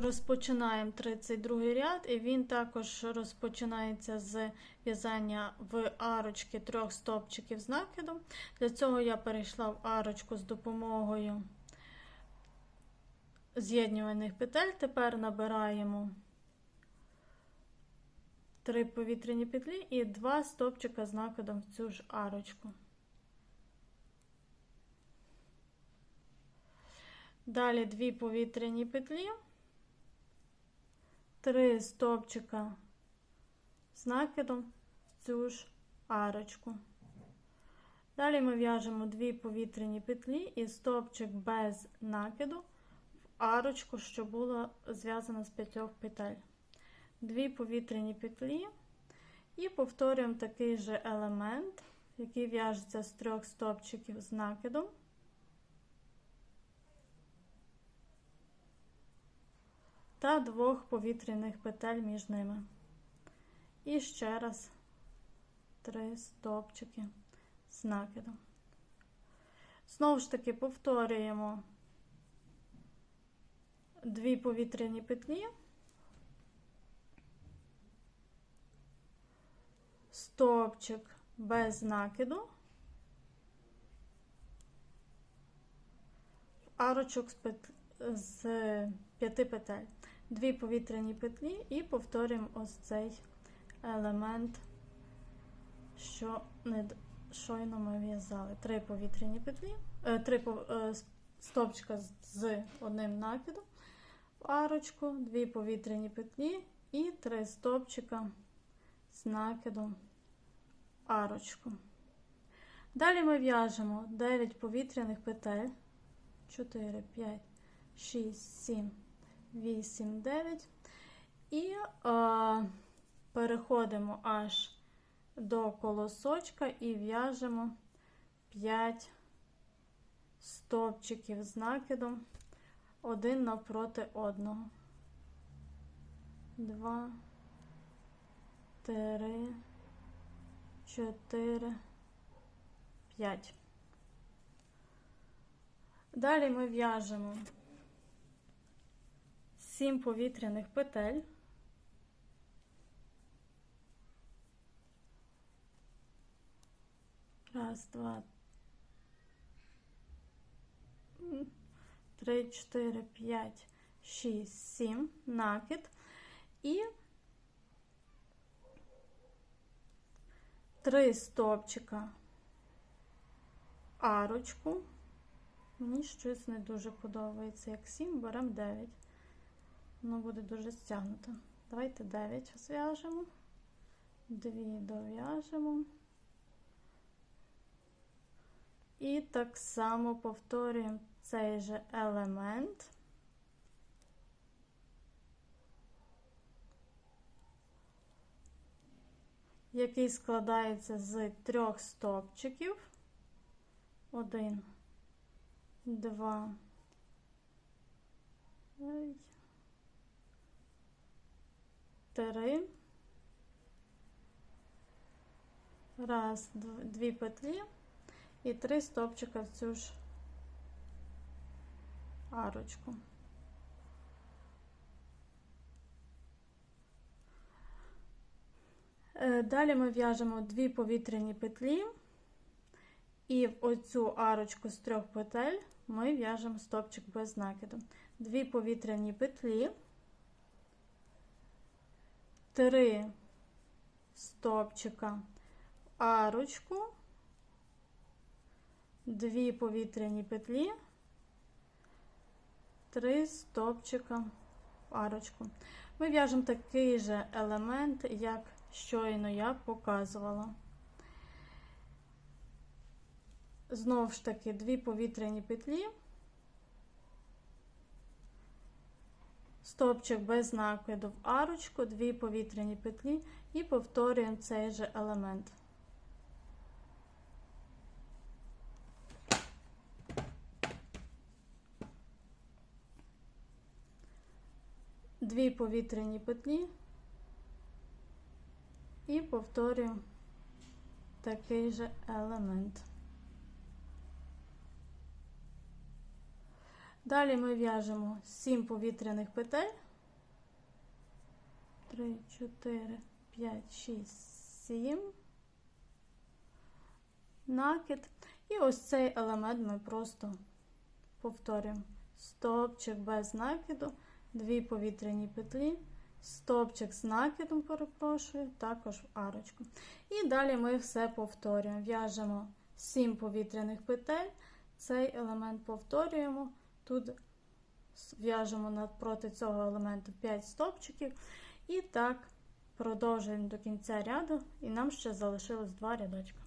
Розпочинаємо 32 ряд, і він також розпочинається з в'язання в арочки трьох стовпчиків з накидом. Для цього я перейшла в арочку з допомогою з'єднюваних петель. Тепер набираємо 3 повітряні петлі і 2 стовпчика з накидом в цю ж арочку. Далі 2 повітряні петлі. Три стовпчика з накидом в цю ж арочку. Далі ми в'яжемо дві повітряні петлі і стовпчик без накиду в арочку, що була зв'язана з п'ятьох петель. Дві повітряні петлі і повторюємо такий же елемент, який в'яжеться з трьох стовпчиків з накидом. Та двох повітряних петель між ними. І ще раз три стовпчики з накидом. Знову ж таки повторюємо дві повітряні петлі, стовпчик без накиду, арочок з, п'яти петель дві повітряні петлі і повторюємо ось цей елемент, що не щойно ми в'язали. Три повітряні петлі, е, три е, стовпчика з одним накидом в арочку, дві повітряні петлі і три стовпчика з накидом арочку. Далі ми в'яжемо 9 повітряних петель, 4, 5, 6, 7. 8, 9. І е, переходимо аж до колосочка і в'яжемо 5 стовпчиків з накидом один навпроти одного. 2, 3, 4, 5. Далі ми в'яжемо 7 повітряних петель. Раз, два, три, чотири, п'ять, шість, сім, накид і три стопчика арочку. Мені щось не дуже подобається. Як 7, беремо 9. Воно буде дуже стягнуто. Давайте 9 зв'яжемо, 2 дов'яжемо. І так само повторюємо цей же елемент. Який складається з трьох стопчиків. Один, два. Три, раз, дві петлі і три стопчика в цю ж арочку. Е, далі ми в'яжемо дві повітряні петлі, і в оцю арочку з трьох петель ми в'яжемо стопчик без накиду. Дві повітряні петлі три стопчика в арочку, дві повітряні петлі, три стопчика в арочку. Ми в'яжемо такий же елемент, як щойно я показувала. Знову ж таки, дві повітряні петлі. Стовпчик без накиду в арочку, дві повітряні петлі і повторюємо цей же елемент. Дві повітряні петлі і повторюємо такий же елемент. Далі ми в'яжемо 7 повітряних петель. 3, 4, 5, 6, 7. Накид. І ось цей елемент ми просто повторюємо. Стопчик без накиду, 2 повітряні петлі, стопчик з накидом, перепрошую, також в арочку. І далі ми все повторюємо. В'яжемо 7 повітряних петель, цей елемент повторюємо. Тут в'яжемо навпроти цього елементу 5 стопчиків. І так продовжуємо до кінця ряду, і нам ще залишилось 2 рядочка.